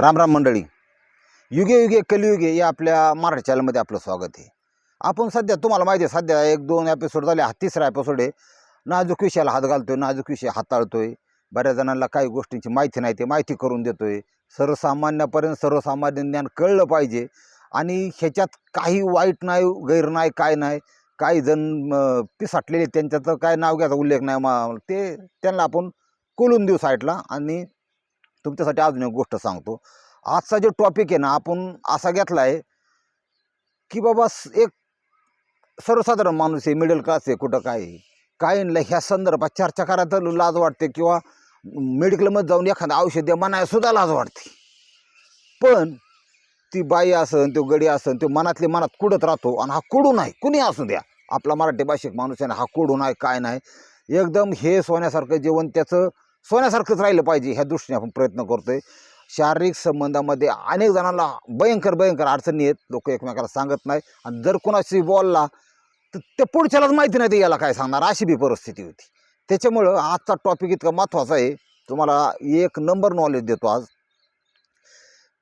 राम राम मंडळी. युगे युगे कलियुगे या आपल्या मराठी चॅनलमध्ये आपलं स्वागत आहे. आपण सध्या तुम्हाला माहिती आहे सध्या एक दोन एपिसोड झाले हा तिसरा एपिसोड आहे. नाजूक विषयाला हात घालतोय नाजूक विषय हाताळतोय. बऱ्याच जणांना काही गोष्टींची माहिती नाही ते माहिती करून देतोय. सर्वसामान्यापर्यंत सर्वसामान्य ज्ञान कळलं पाहिजे. आणि ह्याच्यात काही वाईट नाही गैर नाही काय नाही. काही जण पिसाटलेले त्यांच्याचं काय नाव घ्यायचा उल्लेख नाही. मा ते त्यांना आपण कोलून देऊ साईडला आणि तुमच्यासाठी अजून एक गोष्ट सांगतो. आजचा जो टॉपिक आहे ना आपण असा घेतला आहे की बाबा एक सर्वसाधारण माणूस आहे मिडल क्लास आहे कुठं काय आहे. काय नाही ह्या संदर्भात चर्चा करायला तर लाज वाटते किंवा मेडिकलमध्ये जाऊन एखादं औषध द्या म्हणायला सुद्धा लाज वाटते. पण ती बाई असन तो गडी असन तो मनातली मनात कुडत राहतो आणि हा कुडू नाही कुणी असू द्या. आपला मराठी भाषिक माणूस आहे ना हा कुडू नाही काय नाही. एकदम हे सोन्यासारखं जेवण त्याचं सोन्यासारखंच राहिलं पाहिजे ह्या दृष्टीने आपण प्रयत्न करतोय. शारीरिक संबंधामध्ये अनेक जणांना भयंकर भयंकर अडचणी आहेत. लोक एकमेकाला सांगत नाही. आणि जर कोणाशी बोलला तर ते पुढच्यालाच माहिती नाही ते याला काय सांगणार. अशी बी परिस्थिती होती. त्याच्यामुळं आजचा टॉपिक इतका महत्त्वाचा आहे. तुम्हाला एक नंबर नॉलेज देतो आज.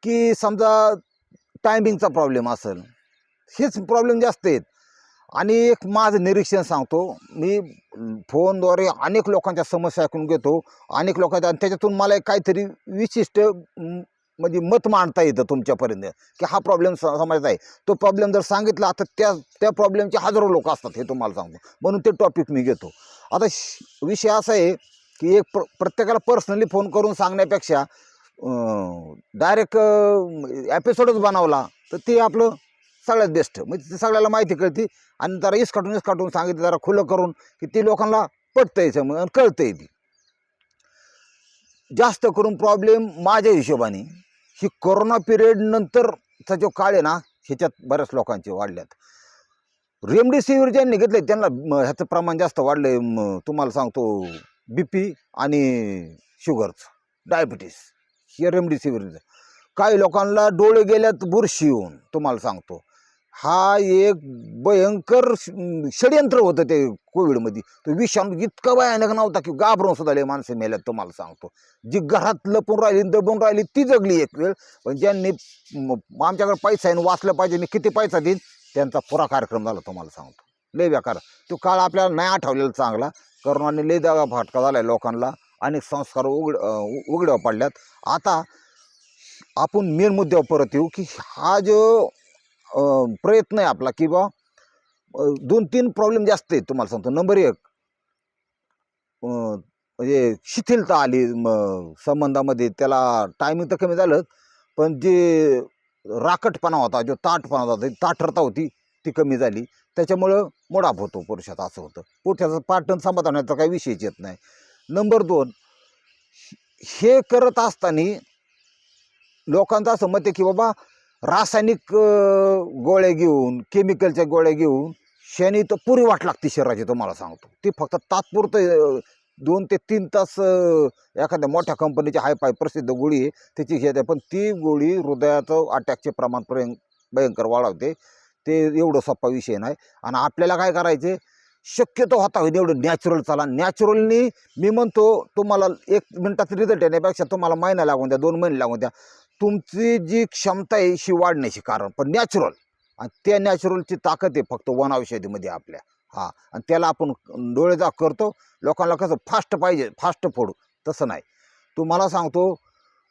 की समजा टायमिंगचा प्रॉब्लेम असेल हेच प्रॉब्लेम जास्त आहेत. आणि एक माझं निरीक्षण सांगतो. मी फोनद्वारे अनेक लोकांच्या समस्या ऐकून घेतो. अनेक लोकांच्या आणि त्याच्यातून मला एक काहीतरी विशिष्ट म्हणजे मत मांडता येतं तुमच्यापर्यंत की हा प्रॉब्लेम समजता आहे. तो प्रॉब्लेम जर सांगितला तर त्या त्या प्रॉब्लेमचे हजारो लोक असतात हे तुम्हाला सांगतो. म्हणून ते टॉपिक मी घेतो. आता श- विषय असा आहे की एक प्र प्रत्येकाला पर्सनली फोन करून सांगण्यापेक्षा डायरेक्ट एपिसोडच बनवला तर ते आपलं सगळ्यात बेस्ट म्हणजे सगळ्याला माहिती कळते आणि जरा इसकाटून इसकाटून सांगितलं जरा खुलं करून की ती लोकांना पटतं याचं मग आणि कळतंय ती. जास्त करून प्रॉब्लेम माझ्या हिशोबाने ही कोरोना पिरियड नंतरचा जो काळ आहे ना ह्याच्यात बऱ्याच लोकांचे वाढल्यात. रेमडेसिवीर ज्यांनी घेतले त्यांना ह्याचं प्रमाण जास्त वाढलं आहे तुम्हाला सांगतो बी पी आणि शुगरचं डायबिटीस हे रेमडेसिवीरचं काही लोकांना डोळे गेल्यात बुरशी येऊन तुम्हाला सांगतो. हा एक भयंकर ष- षडयंत्र होतं ते कोविडमध्ये. तो विषाणू इतका भयानक नव्हता की घाबरून सुद्धा लय माणसं मेल्यात तुम्हाला सांगतो. जी घरात लपून राहिली दबून राहिली ती जगली एक वेळ. पण ज्यांनी म- आमच्याकडे पैसा आहे आणि वाचलं पाहिजे मी किती पैसा देईन त्यांचा पुरा कार्यक्रम झाला तुम्हाला सांगतो. लय बेकार. तो काळ आपल्याला नाही आठवलेला चांगला. करोनाने लय दगा फाटका झाला लोकांना. अनेक संस्कार उघड अं, उ- उघड्यावर पडल्यात. आता आपण मेन मुद्द्यावर परत येऊ की हा जो प्रयत्न आहे आपला की बा दोन तीन प्रॉब्लेम जास्त आहेत तुम्हाला सांगतो. नंबर एक म्हणजे शिथिलता आली संबंधामध्ये त्याला टायमिंग तर कमी झालं पण जे राकटपणा होता जो ताटपणा होता ताठरता होती ती कमी झाली. त्याच्यामुळं मोडाप होतो पुरुषाचा असं होतं. पुरुषाचं पार्टन समाधान काही विषयच येत नाही. नंबर दोन हे करत असताना लोकांचं असं मत आहे की बाबा रासायनिक गोळ्या घेऊन केमिकलच्या गोळ्या घेऊन शनी तर पुरी वाट लागते शरीराची तुम्हाला सांगतो. ती फक्त तात्पुरतं दोन ते तीन तास एखाद्या मोठ्या कंपनीची हाय पाय प्रसिद्ध गोळी आहे त्याची घेते. पण ती गोळी हृदयाचं अटॅकचे प्रमाण भयं भयंकर वाढवते. ते एवढं सोपा विषय नाही. आणि आपल्याला काय करायचे शक्यतो होता होईल एवढं नॅचरल चाला. नॅचरलनी मी म्हणतो तुम्हाला एक मिनटात रिझल्ट येण्यापेक्षा तुम्हाला महिना लागून द्या दोन महिने लागून द्या. तुमची जी क्षमता आहे ही वाढण्याची कारण. पण नॅचरल आणि त्या नॅचरलची ताकद आहे फक्त वन औषधीमध्ये आपल्या. हा. आणि त्याला आपण डोळेजाक करतो. लोकांना कसं फास्ट पाहिजे फास्ट फोड. तसं नाही. तुम्हाला सांगतो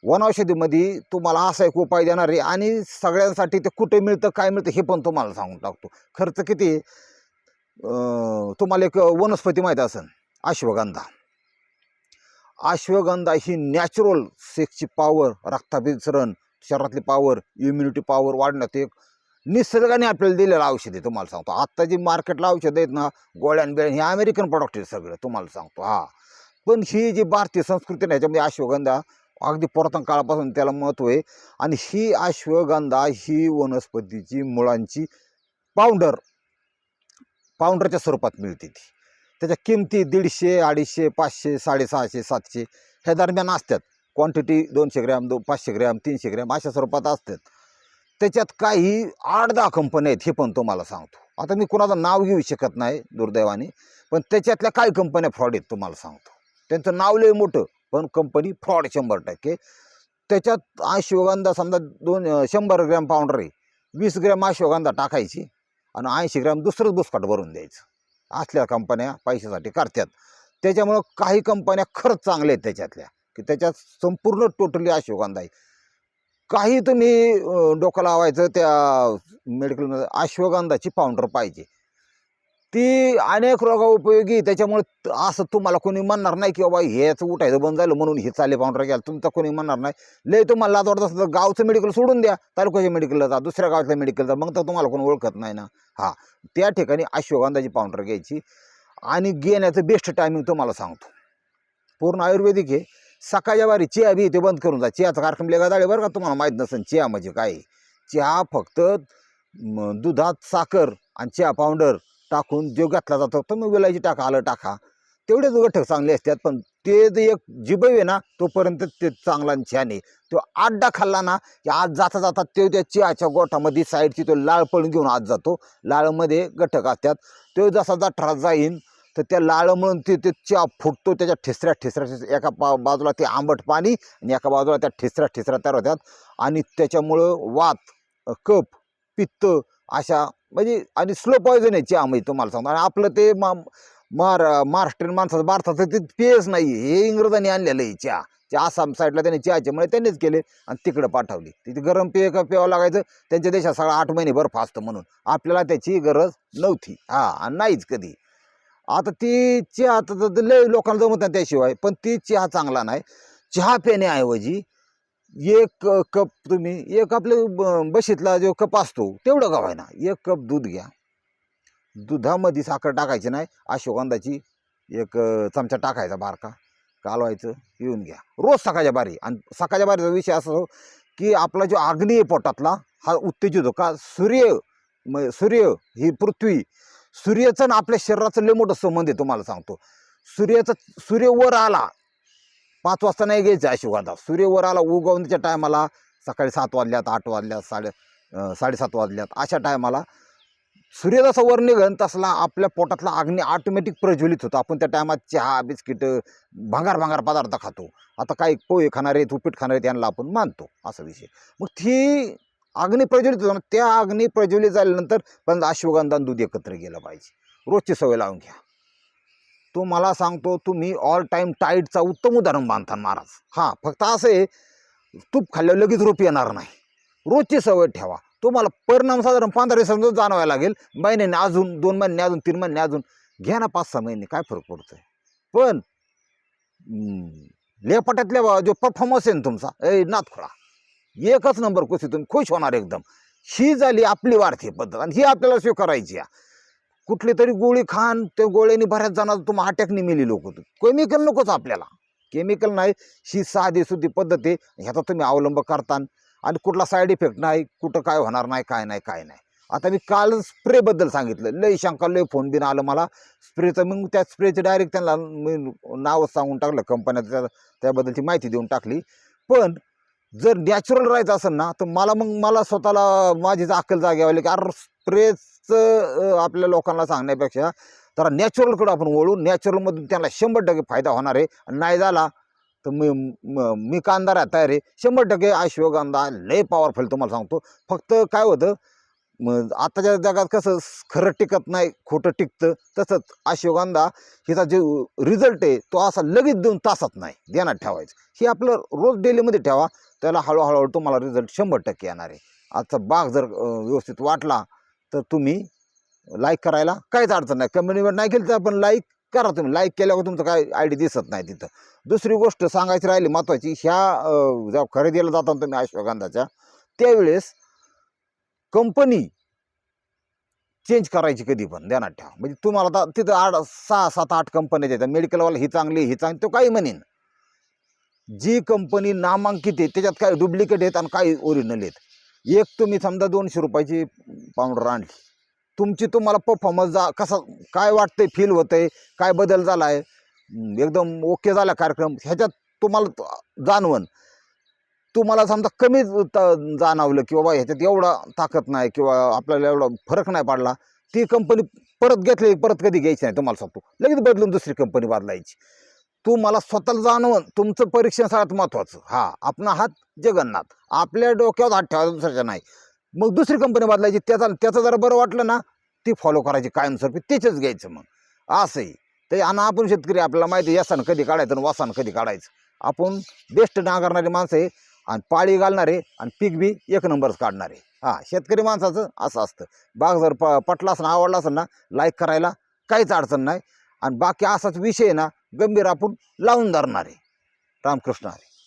वन औषधीमध्ये तुम्हाला असा एक उपाय देणार आहे आणि सगळ्यांसाठी ते कुठे मिळतं काय मिळतं हे पण तुम्हाला सांगून टाकतो. खर्च किती तुम्हाला एक वनस्पती माहीत असेल अश्वगंधा. अश्वगंधा ही नॅचरल सेक्सची पॉवर रक्ताभिसरण शरीरातली पॉवर इम्युनिटी पॉवर वाढण्यात एक निसर्गाने आपल्याला दिलेलं औषध आहे तुम्हाला सांगतो. आत्ता जी मार्केटला औषधं आहेत ना गोळ्यान बिळ्यान हे अमेरिकन प्रॉडक्ट आहे सगळं तुम्हाला सांगतो हा. पण ही जी भारतीय संस्कृती आहे ह्याच्यामध्ये अश्वगंधा अगदी पुरातन काळापासून त्याला महत्त्व आहे. आणि ही अश्वगंधा ही वनस्पतीची मुळांची पावडर पावडरच्या स्वरूपात मिळते ती. त्याच्या किमती दीडशे अडीचशे पाचशे साडेसहाशे सातशे ह्या दरम्यान असतात. क्वांटिटी दोनशे ग्रॅम दो पाचशे ग्रॅम तीनशे ग्रॅम अशा स्वरूपात असतात. त्याच्यात काही आठ दहा कंपन्या आहेत हे पण तुम्हाला सांगतो. आता मी कुणाचं नाव घेऊ शकत नाही दुर्दैवाने पण त्याच्यातल्या काही कंपन्या फ्रॉड आहेत तुम्हाला सांगतो. त्यांचं नाव लय मोठं पण कंपनी फ्रॉड शंभर टक्के. त्याच्यात अश्वगंधा समजा दोन शंभर ग्रॅम पावडर आहे. वीस ग्रॅम अश्वगंधा टाकायची आणि ऐंशी ग्रॅम दुसरंच बुसकाट भरून द्यायचं. असल्या कंपन्या पैशासाठी करतात. त्याच्यामुळं काही कंपन्या खरंच चांगल्या आहेत त्याच्यातल्या की त्याच्यात संपूर्ण टोटली अश्वगंधा आहे काही तुम्ही डोकं लावायचं त्या मेडिकलमध्ये अश्वगंधाची पावडर पाहिजे. ती अनेक रोगा उपयोगी आहे. त्याच्यामुळे असं तुम्हाला कोणी म्हणणार नाही की बाबा हेच उठायचं बंद झालं म्हणून हे चाले पावडर घ्याल तुमचं कोणी म्हणणार नाही. लय तुम्हाला लाज वाटत असतं तर गावचं मेडिकल सोडून द्या. तालुक्याच्या मेडिकलला जा दुसऱ्या गावातल्या मेडिकल जा. मग तर तुम्हाला कोणी ओळखत नाही ना. हा. त्या ठिकाणी अश्वगंधाची पावडर घ्यायची. आणि घेण्याचं बेस्ट टायमिंग तुम्हाला सांगतो. पूर्ण आयुर्वेदिक आहे. सकाळच्या वारी चिया बी ते बंद करून जा. चियाचा कार्यक्रम लेगा जाळे बरं का तुम्हाला माहीत नसेल. चिया म्हणजे काय? आहे. चहा फक्त दुधात साखर आणि चहा पावडर. टाकून जो घातला जातो. तर मग वेलायची टाका आलं टाका. तेवढेच घटक चांगले असतात पण ते जे एक जिबई आहे ना तोपर्यंत ते चांगला आणि छान आहे. तो आड्डा खाल्ला ना की आज जाता जाता ते त्या चियाच्या गोठामध्ये साईडची तो लाळ पळून घेऊन आत जातो. लाळमध्ये घटक असतात. तो जसा जठरात जाईन तर त्या लाळ म्हणून ते ते चहा फुटतो त्याच्या ठिसऱ्या ठिसऱ्या एका पा बाजूला ते आंबट पाणी आणि एका बाजूला त्या ठिसऱ्या ठिसऱ्या तयार होतात. आणि त्याच्यामुळं वात कप पित्त अशा म्हणजे आणि स्लो पॉयझन आहे चहा म्हणजे तुम्हाला सांगतो. आणि आपलं ते मा मार महाराष्ट्रीयन माणसाचं भारताचं ते पेयच नाही हे इंग्रजांनी आणलेलं आहे चहा. त्या आसाम साईडला त्यांनी चहाच्यामुळे त्यांनीच केले आणि तिकडं पाठवली. तिथे गरम पेय का प्यावं लागायचं. त्यांच्या देशात सगळा आठ महिने बर्फ असतं म्हणून. आपल्याला त्याची गरज नव्हती. हा आणि नाहीच कधी. आता ती चहा आता तर लय लोकांना जमत नाही त्याशिवाय. पण ती चहा चांगला नाही. चहा पिण्याऐवजी एक कप तुम्ही एक आपले ब- बशीतला जो कप असतो तेवढं का ना एक कप दूध घ्या. दुधामध्ये साखर टाकायची नाही. अश्वगंधाची एक चमचा टाकायचा बारका. कालवायचं येऊन घ्या. रोज सकाळच्या बारी. आणि सकाळच्या बारीचा विषय असा हो की आपला जो अग्नी आहे पोटातला हा उत्तेजित हो का? सूर्य म सूर्य ही पृथ्वी सूर्याचं आणि आपल्या शरीराचं लय मोठं संबंध आहे तुम्हाला सांगतो. सूर्याचा सूर्य वर आला पाच वाजता नाही घ्यायचं अश्वगंधा सूर्य वर आला उगवण्याच्या टायमाला सकाळी सात वाजल्यात आठ वाजल्यात साडे साडेसात वाजल्यात अशा टायमाला सूर्य जसा वर निघन तसला आपल्या पोटातला अग्नी ऑटोमॅटिक प्रज्वलित होतो. आपण त्या टायमात चहा बिस्किट भांगार भांगार पदार्थ खातो. आता काही पोहे खाणारे आहेत उपीट खाणारे आहेत, यांना आपण मानतो असा विषय. मग ती अग्नी प्रज्वलित होतो ना त्या अग्नी प्रज्वलित झाल्यानंतर पण अश्वगंधा दूध एकत्र गेलं पाहिजे. रोजची सवय लावून घ्या. तो मला सांगतो तुम्ही ऑल टाईम टाईटचा उत्तम उदाहरण बांधता महाराज. हां फक्त असं आहे तूप खाल्ल्यावर लगेच रोप येणार नाही. रोजची सवय ठेवा. तुम्हाला परिणाम साधारण पंधरा दिवसांचा जाणवायला लागेल. महिन्याने अजून दोन महिने अजून तीन महिने अजून. घ्या ना पाच सहा महिने काय फरक पडतोय? पण लेपाट्यातल्या जो परफॉर्मन्स आहे ना तुमचा ए नातखोळा एकच नंबर कुस्ती तुम्ही खुश होणार एकदम. ही झाली आपली वारती पद्धत आणि ही आपल्याला स्वीकारायची आहे. कुठली तरी गोळी खान त्या गोळ्याने बऱ्याच जणांना तुम्हाला अटॅकने मेली लोक केमिकल नकोच आपल्याला. केमिकल नाही ही साधी सुधी पद्धत आहे. ह्याचा तुम्ही अवलंब करता आणि कुठला साईड इफेक्ट नाही कुठं काय होणार नाही काय नाही काय नाही. आता मी काल स्प्रेबद्दल सांगितलं. लय शंका लय फोन बिन आलं मला. स्प्रेचं मग त्या स्प्रेचं डायरेक्ट त्यांना मी नावच सांगून टाकलं. कंपन्या त्या त्याबद्दलची माहिती देऊन टाकली. पण जर नॅचरल राहायचं असेल ना तर मला मग मला स्वतःला माझीच अक्कल जागी की अर स्प्रेचं आपल्या लोकांना सांगण्यापेक्षा तर नॅचरलकडं आपण वळू. नॅचरलमधून त्यांना शंभर टक्के फायदा होणार आहे. आणि नाही झाला तर मी मी कांदा आहे तयार आहे. शंभर टक्के अश्वगंधा लय पॉवरफुल तुम्हाला सांगतो. फक्त काय होतं मग आत्ताच्या जगात कसं खरं टिकत नाही खोटं टिकतं. तसंच अश्वगंधा हिचा जे रिझल्ट आहे तो असा लगेच दोन तासात नाही. ध्यानात ठेवायचं. हे आपलं रोज डेलीमध्ये ठेवा. त्याला हळूहळू तुम्हाला रिझल्ट शंभर टक्के येणार आहे. आजचा बाग जर व्यवस्थित वाटला तर तुम्ही लाईक करायला काहीच अडचण नाही. कम्युनिटी नाही केली तर आपण लाईक करा तुम्ही. लाईक केल्यावर तुमचं काय आय डी दिसत नाही तिथं. दुसरी गोष्ट सांगायची राहिली महत्त्वाची ह्या ज्या जेव्हा खरेदीला जाताना तुम्ही अश्वगंधाच्या त्यावेळेस कंपनी चेंज करायची कधी पण ध्यानात ठेवा. म्हणजे तुम्हाला तिथं आठ सहा सात आठ कंपन्या देतात मेडिकलवाला ही चांगली ही चांगली तो काही म्हणेन. जी कंपनी नामांकित आहे त्याच्यात काय डुप्लिकेट आहेत आणि काही ओरिजिनल आहेत. एक तुम्ही समजा दोनशे रुपयाची पावडर आणली. तुमची तुम्हाला परफॉर्मन्स जा कसा काय वाटतंय फील होतंय काय बदल झाला आहे एकदम ओके झाला कार्यक्रम. ह्याच्यात तुम्हाला जाणवण. तुम्हाला समजा कमी त- जाणवलं की बाबा ह्याच्यात एवढा ताकद नाही किंवा आपल्याला एवढा फरक नाही पडला ती कंपनी परत घेतली परत कधी घ्यायची नाही तुम्हाला सांगतो. लगेच बदलून दुसरी कंपनी बदलायची. तू मला स्वतःला जाणवून तुमचं परीक्षण सगळ्यात महत्त्वाचं हा आपला हात जगन्नाथ. आपल्या डोक्यावर हात ठेवायचा दुसऱ्याच्या नाही. मग दुसरी कंपनी बदलायची त्याचा त्याचं जरा बरं वाटलं ना ती फॉलो करायची कायमस्वरूपी त्याचंच घ्यायचं मग. असंही. ते आणि आपण शेतकरी आपल्याला माहिती आहे यसान कधी काढायचं आणि वासान कधी काढायचं. आपण बेस्ट नांगरणारी माणसं आहे आणि पाळी घालणारे आणि पीक बी एक नंबरच काढणारे. हां शेतकरी माणसाचं असं असतं. बाग जर प पटला असं आवडला असेल ना लाईक करायला काहीच अडचण नाही. आणि बाकी असाच विषय आहे ना गंभीर आपण लावून धरणार आहे. रामकृष्ण हरी.